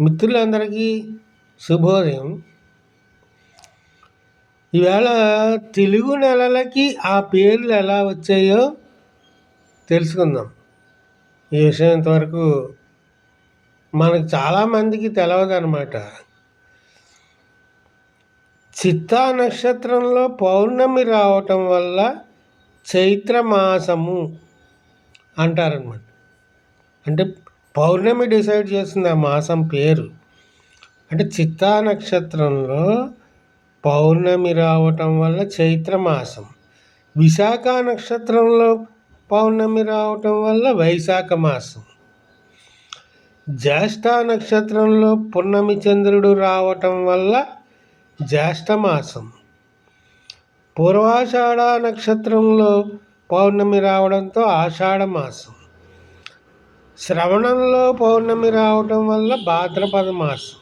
మిత్రులందరికీ శుభోదయం. ఈవేళ తెలుగు నెలలకి ఆ పేర్లు ఎలా వచ్చాయో తెలుసుకుందాం. ఈ విషయం ఇంతవరకు మనకు చాలామందికి తెలియదు అనమాట చిత్తా నక్షత్రంలో పౌర్ణమి రావటం వల్ల చైత్ర మాసము అంటారనమాట అంటే పౌర్ణమి డిసైడ్ చేస్తుంది ఆ మాసం పేరు. అంటే చిత్తా నక్షత్రంలో పౌర్ణమి రావటం వల్ల చైత్ర మాసం. విశాఖ నక్షత్రంలో పౌర్ణమి రావటం వల్ల వైశాఖ మాసం. జ్యేష్ఠ నక్షత్రంలో పున్నమి చంద్రుడు రావటం వల్ల జ్యేష్ఠ మాసం. పూర్వాషాఢ నక్షత్రంలో పౌర్ణమి రావడంతో ఆషాఢ మాసం. శ్రవణంలో పౌర్ణమి రావటం వల్ల భాద్రపద మాసం.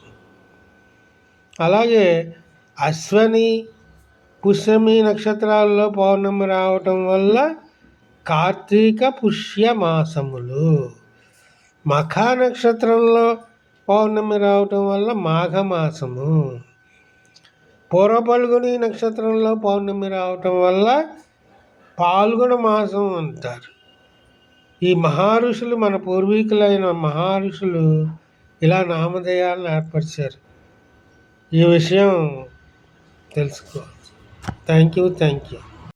అలాగే అశ్వని పుష్యమి నక్షత్రాల్లో పౌర్ణమి రావటం వల్ల కార్తీక పుష్య మాసములు. మఖ నక్షత్రంలో పౌర్ణమి రావటం వల్ల మాఘమాసము పూర్వపల్గుని నక్షత్రంలో పౌర్ణమి రావటం వల్ల పాల్గొన మాసం అంటారు. ఈ మహారుషులు మన పూర్వీకులైన మహారుషులు ఇలా నామధేయాలను ఏర్పరిచారు. ఈ విషయం తెలుసుకో థ్యాంక్ యూ థ్యాంక్ యూ